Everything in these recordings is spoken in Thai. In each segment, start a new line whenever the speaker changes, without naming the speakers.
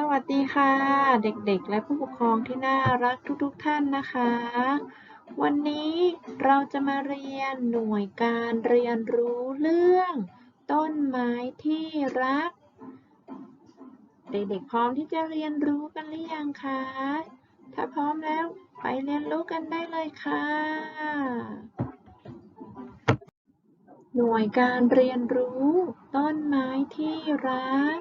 สวัสดีค่ะ เด็กๆ และผู้ปกครองที่น่ารักทุกๆท่านนะคะ วันนี้เราจะมาเรียนหน่วยการเรียนรู้เรื่อง ต้นไม้ที่รัก เด็กๆ พร้อมที่จะเรียนรู้กันหรือยังคะ ถ้าพร้อมแล้วไปเรียนรู้กันได้เลยค่ะ หน่วยการเรียนรู้ ต้นไม้ที่รัก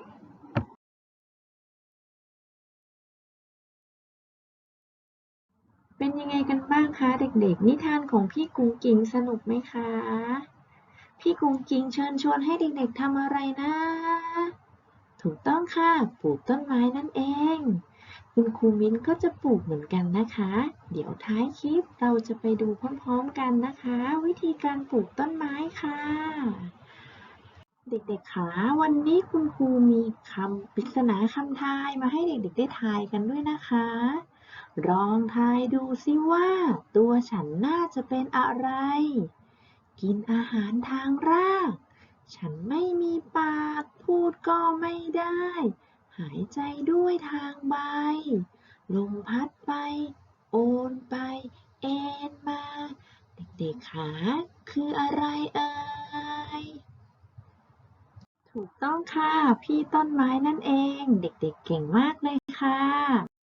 เป็นยังไงกันบ้างคะเด็กๆ นิทานของพี่กุ้งกิ้งสนุกไหมคะ พี่กุ้งกิ้งเชิญชวนให้เด็กๆทำอะไรนะ ถูกต้องค่ะ ปลูกต้นไม้นั่นเอง คุณครูมิ้นก็จะปลูกเหมือนกันนะคะ เดี๋ยวท้ายคลิปเราจะไปดูพร้อมๆกันนะคะ วิธีการปลูกต้นไม้ค่ะ เด็กๆคะวันนี้คุณครูมีคำปริศนาคำทายมาให้เด็กๆได้ทายกันด้วยนะคะ ลองทายดูสิว่าตัวฉันน่าจะเป็นอะไร กินอาหารทางราก ฉันไม่มีปาก พูดก็ไม่ได้ หายใจด้วยทางใบ ลมพัดไป โอนไป เอ็นมา เด็กๆคะคืออะไรเอ่ย ถูกต้องค่ะ พี่ต้นไม้นั่นเอง เด็กๆเก่งมากเลยค่ะ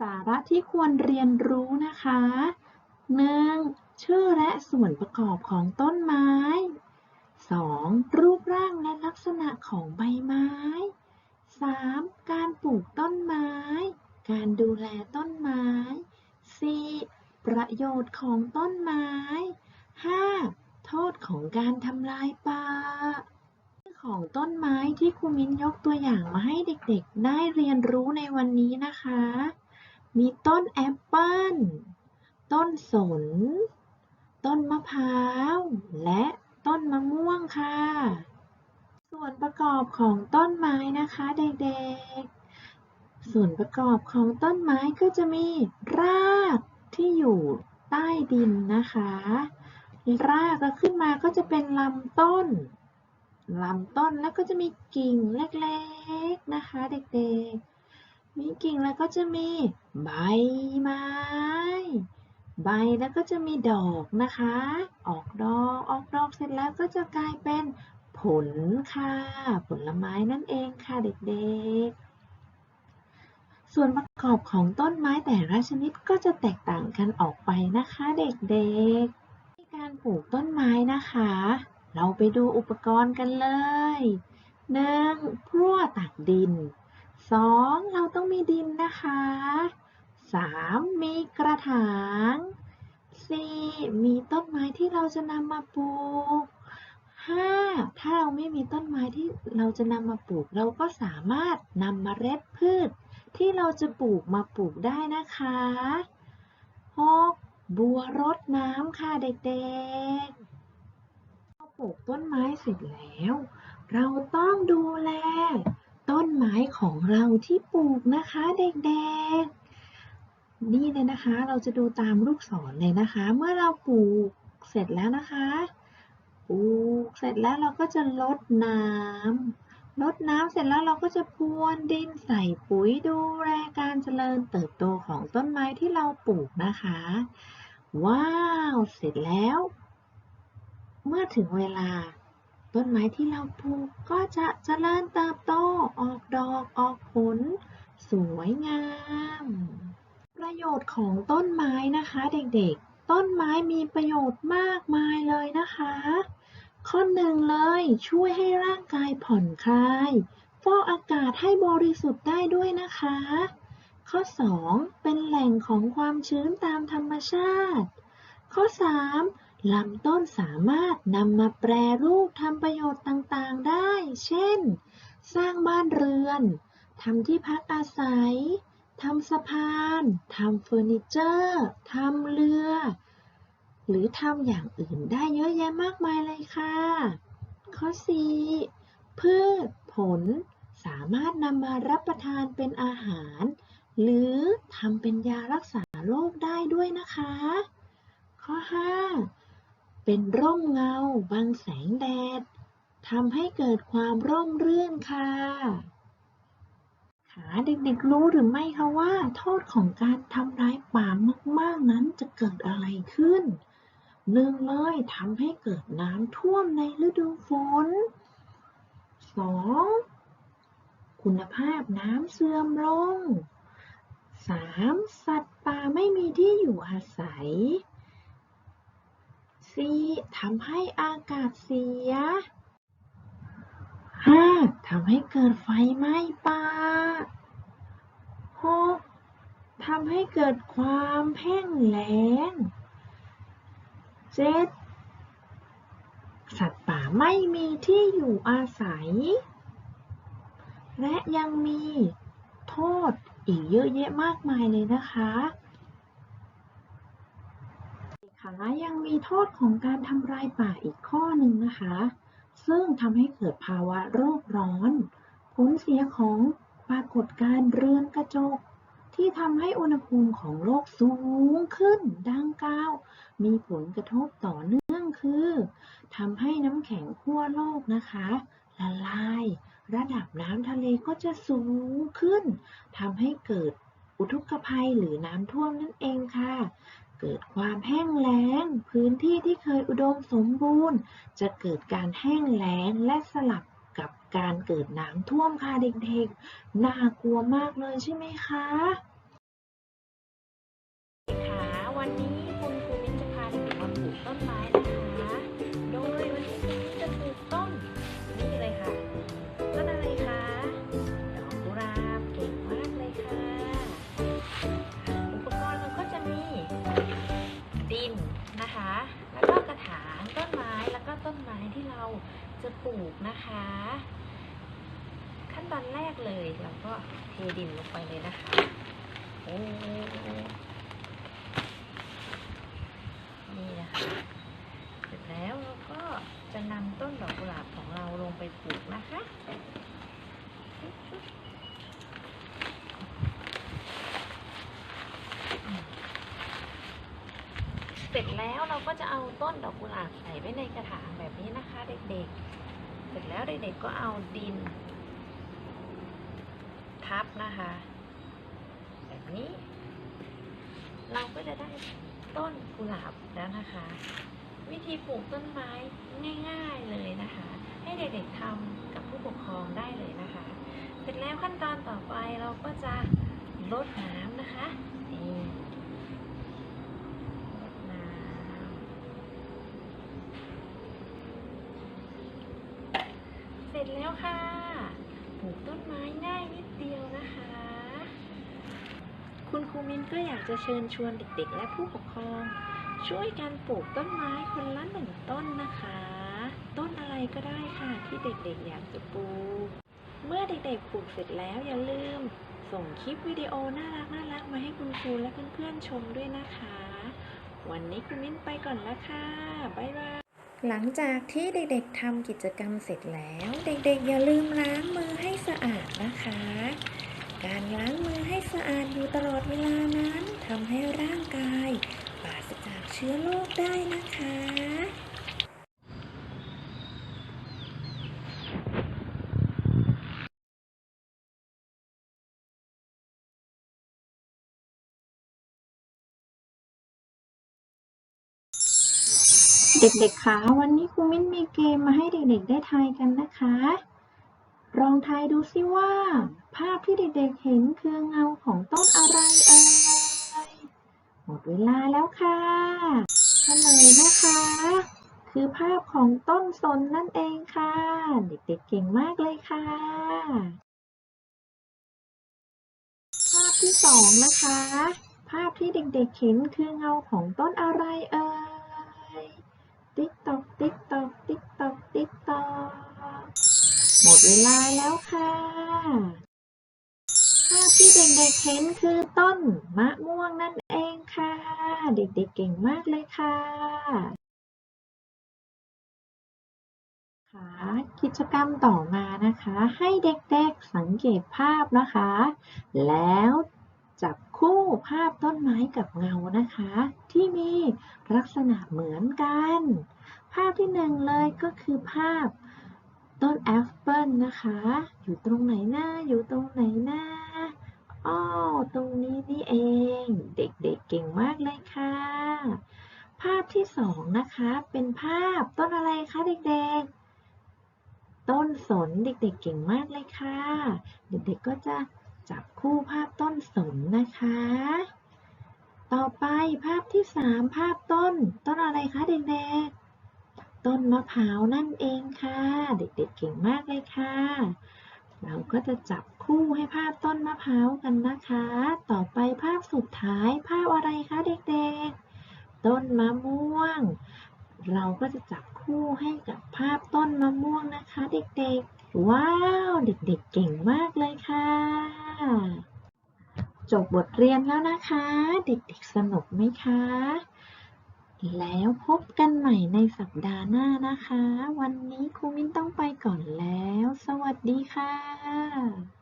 สาระที่ควรเรียนรู้นะคะ 1. ชื่อและส่วนประกอบของต้นไม้ 2. รูปร่างและลักษณะของใบไม้ 3. การปลูกต้นไม้ การดูแลต้นไม้ 4. ประโยชน์ของต้นไม้ 5. โทษของการทำลายป่าของต้นไม้ที่ครูมิ้นยกตัวอย่างมาให้เด็กๆ ได้เรียนรู้ในวันนี้นะคะ มีต้นแอปเปิ้ล ต้นสน ต้นมะพร้าว และต้นมะม่วงค่ะ ส่วนประกอบของต้นไม้นะคะเด็กๆ ส่วนประกอบของต้นไม้ก็จะมีรากที่อยู่ใต้ดินนะคะ รากแล้วขึ้นมาก็จะเป็นลำต้นลำต้นแล้วก็จะมีกิ่งเล็กๆนะคะ เด็กๆ มีกิ่งแล้วก็จะมีใบไม้ ใบแล้วก็จะมีดอกนะคะ ออกดอกออกดอกเสร็จแล้วก็จะกลายเป็นผลค่ะ ผลไม้นั่นเองค่ะเด็กๆ ส่วนประกอบของต้นไม้แต่ละชนิดก็จะแตกต่างกันออกไปนะคะเด็กๆ ในการปลูกต้นไม้นะคะ เราไปดูอุปกรณ์กันเลย 1. พรั่วตักดิน 2. เราต้องมีดินนะคะ 3. มีกระถาง 4. มีต้นไม้ที่เราจะนำมาปลูก 5. ถ้าเราไม่มีต้นไม้ที่เราจะนำมาปลูก เราก็สามารถนำมเมล็ดพืช ที่เราจะปลูกมาปลูกได้นะคะ 6. บัวรดน้ำค่ะเด็กๆพอปลูกต้นไม้เสร็จแล้ว เราต้องดูแล ต้นไม้ของเราที่ปลูกนะคะเด็กๆ นี่เลยนะคะ เราจะดูตามลูกศรเลยนะคะ เมื่อเราปลูกเสร็จแล้วนะคะ ปลูกเสร็จแล้วเราก็จะลดน้ำลดน้ำเสร็จแล้วเราก็จะพรวนดินใส่ปุ๋ยดูแลการเจริญเติบโตของต้นไม้ที่เราปลูกนะคะ ว้าว เสร็จแล้ว เมื่อถึงเวลา ต้นไม้ที่เราปลูกก็จะเจริญเติบโต ออกดอก ออกผล สวยงาม ประโยชน์ของต้นไม้นะคะเด็กๆ ต้นไม้มีประโยชน์มากมายเลยนะคะ ข้อหนึ่งเลยช่วยให้ร่างกายผ่อนคลายฟอกอากาศให้บริสุทธิ์ได้ด้วยนะคะ ข้อ 2 เป็นแหล่งของความชื้นตามธรรมชาติ ข้อ 3 ลำต้นสามารถนำมาแปรรูปทำประโยชน์ต่างๆได้ เช่น สร้างบ้านเรือน ทำที่พักอาศัย ทำสะพาน ทำเฟอร์นิเจอร์ ทำเรือ หรือทำอย่างอื่นได้เยอะแยะมากมายเลยค่ะ ข้อ 4 พืชผล สามารถนำมารับประทานเป็นอาหาร หรือทำเป็นยารักษาโรคได้ด้วยนะคะ ข้อ 5 เป็นร่มเงาบังแสงแดดทำให้เกิดความร่มรื่นค่ะค่ะเด็กๆรู้หรือไม่คะว่า โทษของการทำร้ายป่ามากๆนั้นจะเกิดอะไรขึ้นหนึ่งเลยทำให้เกิดน้ำท่วมในฤดูฝนสองคุณภาพน้ำเสื่อมลงสามสัตว์ป่าไม่มีที่อยู่อาศัย สี่ทำให้อากาศเสียห้าทำให้เกิดไฟไหม้ป่าหกทำให้เกิดความแห้งแล้งเจ็ดสัตว์ป่าไม่มีที่อยู่อาศัย และยังมีโทษอีกเยอะแยะมากมายเลยนะคะ คะยังมีโทษของการทำลายป่าอีกข้อหนึ่งนะคะ ซึ่งทำให้เกิดภาวะโรคร้อน ผลเสียของปรากฏการณ์เรือนกระจก ที่ทำให้อุณหภูมิของโลกสูงขึ้นดังกล่าว มีผลกระทบต่อเนื่องคือทำให้น้ำแข็งขั้วโลกนะคะละลาย ระดับน้ำทะเลก็จะสูงขึ้นทำให้เกิดอุทกภัยหรือน้ำท่วมนั่นเองค่ะ เกิดความแห้งแล้ง พื้นที่ที่เคยอุดมสมบูรณ์ จะเกิดการแห้งแล้งและสลับกับการเกิดน้ำท่วมค่ะเด็กๆ น่ากลัวมากเลยใช่ไหมคะ
ค่ะวันนี้คุณครูมิ้นจะพาเด็กๆมาปลูกต้นไม้ แล้วก็กระถางต้นไม้แล้วก็ต้นไม้ที่เราจะปลูกนะคะ ขั้นตอนแรกเลยเราก็เทดินลงไปเลยนะคะโอ้นี่นะคะเสร็จแล้วเราก็จะนำต้นดอกกุหลาบของเราลงไปปลูกนะคะ ร็จแล้วเราก็จะเอาต้นดอกกุหลาบใส่ไว้ในกระถางแบบนี้นะคะเด็กๆ เสร็จแล้วเด็กๆก็เอาดิน ทับนะคะ แบบนี้ เราก็จะได้ต้นกุหลาบแล้วนะคะ วิธีปลูกต้นไม้ง่าย ๆเลยนะคะ ให้เด็กๆทำกับผู้ปกครองได้เลยนะคะ เสร็จแล้วขั้นตอนต่อไปเราก็จะลดน้ำนะคะนี่ลดน้ำเสร็ จแล้วค่ะปลูกต้นไม้ง่ายนิดเดียวนะคะ คุณครูมินก็อยากจะเชิญชวนเด็กๆ และผู้ปกครอง ช่วยกันปลูกต้นไม้คนละหนึ่งต้นนะคะ ต้นอะไรก็ได้ค่ะที่เด็กๆ อยากจะปลูก เมื่อเด็กๆปลูกเสร็จแล้วอย่าลืม ส่งคลิปวิดีโอน่ารักน่ารักมาให้คุณครูและเพื่อนๆชมด้วยนะคะ วันนี้คุณมิ้นไปก่อนแล้วค่ะบ๊ายบาย หลังจากที่เด็กๆทำกิจกรรมเสร็จแล้ว เด็กๆ อย่าลืมล้างมือให้สะอาดนะคะ การล้างมือให้สะอาดอยู่ตลอดเวลานั้นทำให้ร่างกายปราศจากเชื้อโรคได้นะคะ
ด็กๆคะวันนี้ครูมิ้นมีเกมมาให้เด็กๆ ได้ทายกันนะคะ ลองทายดูซิว่า ภาพที่เด็กๆ เห็นคือเงาของต้นอะไรเอ่ย หมดเวลาแล้วค่ะเฉลยนะคะ คือภาพของต้นสนนั่นเองค่ะ เด็กๆ เก่งมากเลยค่ะ ภาพที่สองนะคะ ภาพที่เด็กๆ เห็นคือเงาของต้นอะไรเอ่ย ติ๊กตอกติ๊กตอกติ๊กตอกติ๊กตอกหมดเวลาแล้วค่ะภาพที่เด็กๆเห็นคือต้นมะม่วงนั่นเองค่ะ เด็กๆเก่งมากเลยค่ะค่ะกิจกรรมต่อมานะคะ ให้เด็กๆสังเกตภาพนะคะ แล้ว จับคู่ภาพต้นไม้กับเงานะคะ ที่มีลักษณะเหมือนกัน ภาพที่หนึ่งเลยก็คือภาพต้นแอปเปิลนะคะ อยู่ตรงไหนนะอยู่ตรงไหนนะอ้อตรงนี้นี่เอง เด็กๆเก่งมากเลยค่ะ ภาพที่สองนะคะ เป็นภาพต้นอะไรคะเด็กๆ ต้นสนเด็กๆเก่งมากเลยค่ะ เด็กๆก็จะ จับคู่ภาพต้นสนนะคะ ต่อไปภาพที่สามภาพต้น ต้นอะไรคะเด็กๆ ต้นมะพร้าวนั่นเองค่ะ เด็กๆเก่งมากเลยค่ะ เราก็จะจับคู่ให้ภาพต้นมะพร้าวกันนะคะ ต่อไปภาพสุดท้ายภาพอะไรคะเด็กๆ ต้นมะม่วง เราก็จะจับคู่ให้กับภาพต้นมะม่วงนะคะ เด็กๆ ว้าว เด็กๆ เก่งมากเลยค่ะ จบบทเรียนแล้วนะคะ เด็กๆสนุกไหมคะ แล้วพบกันใหม่ในสัปดาห์หน้านะคะ วันนี้ครูมิ้นต้องไปก่อนแล้ว สวัสดีค่ะ